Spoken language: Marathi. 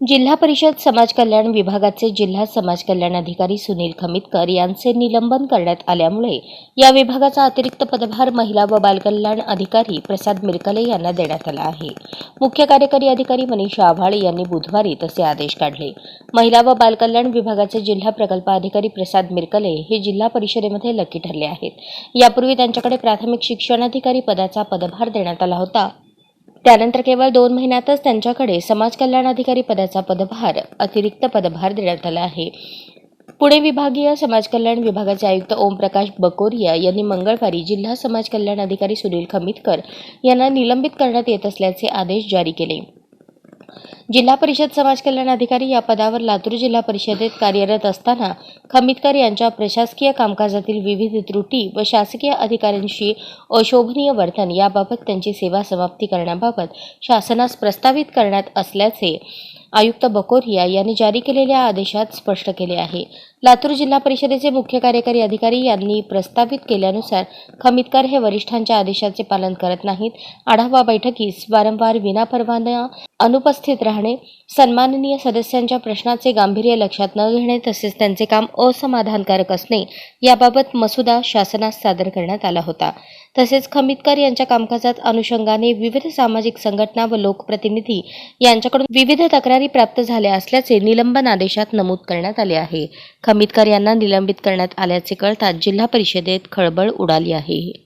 जिल्हा परिषद समाज कल्याण विभागाचे जिल्हा समाज कल्याण अधिकारी सुनील खमितकर यांचे निलंबन करण्यात आल्यामुळे या विभागाचा अतिरिक्त पदभार महिला व बालकल्याण अधिकारी प्रसाद मिरकले यांना देण्यात आला आहे. मुख्य कार्यकारी अधिकारी मनीषा आव्हाड यांनी बुधवारी तसे आदेश काढले. महिला व बालकल्याण विभागाचे जिल्हा प्रकल्प अधिकारी प्रसाद मिरकले हे जिल्हा परिषदेमध्ये लकी ठरले आहेत. यापूर्वी त्यांच्याकडे प्राथमिक शिक्षणाधिकारी पदाचा पदभार देण्यात आला होता. त्यानंतर केवळ दोन महिन्यातच त्यांच्याकडे समाज कल्याण अधिकारी पदाचा पदभार अतिरिक्त पदभार देण्यात आला आहे. पुणे विभागीय समाज कल्याण विभागाचे आयुक्त ओमप्रकाश बकोरिया यांनी मंगळवारी जिल्हा समाज कल्याण अधिकारी सुनील खमितकर यांना निलंबित करण्यात येत असल्याचे आदेश जारी केले. जिल्हा परिषद समाज कल्याण अधिकारी या पदावर लातूर जिल्हा परिषदेत कार्यरत असताना खमितकर यांच्या प्रशासकीय कामकाजातील विविध त्रुटी व शासकीय अधिकाऱ्यांशी अशोभनीय वर्तन याबाबत त्यांची सेवा समाप्ती करण्याबाबत शासनास प्रस्तावित करण्यात असल्याचे आयुक्त बकोरिया यांनी जारी केलेल्या आदेशात स्पष्ट केले आहे. लातूर जिल्हा परिषदेचे मुख्य कार्यकारी अधिकारी यांनी प्रस्तावित केल्यानुसार खमितकर हे वरिष्ठांच्या आदेशाचे पालन करत नाहीत. आढावा बैठकीस वारंवार विनापरवाना अनुपस्थित राहणे. सन्माननीय सदस्यांच्या प्रश्नाचे गांभीर्य लक्षात न घेणे तसेच त्यांचे काम असमाधानकारक असणे याबाबत मसुदा शासनास सादर करण्यात आला होता. तसेच खमितकर यांच्या कामकाजात अनुषंगाने विविध सामाजिक संघटना व लोकप्रतिनिधी यांच्याकडून विविध तक्रारी प्राप्त झाल्या असल्याचे निलंबन आदेशात नमूद करण्यात आले आहे. खमितकर यांना निलंबित करण्यात आल्याचे कळताच जिल्हा परिषदेत खळबळ उडाली आहे.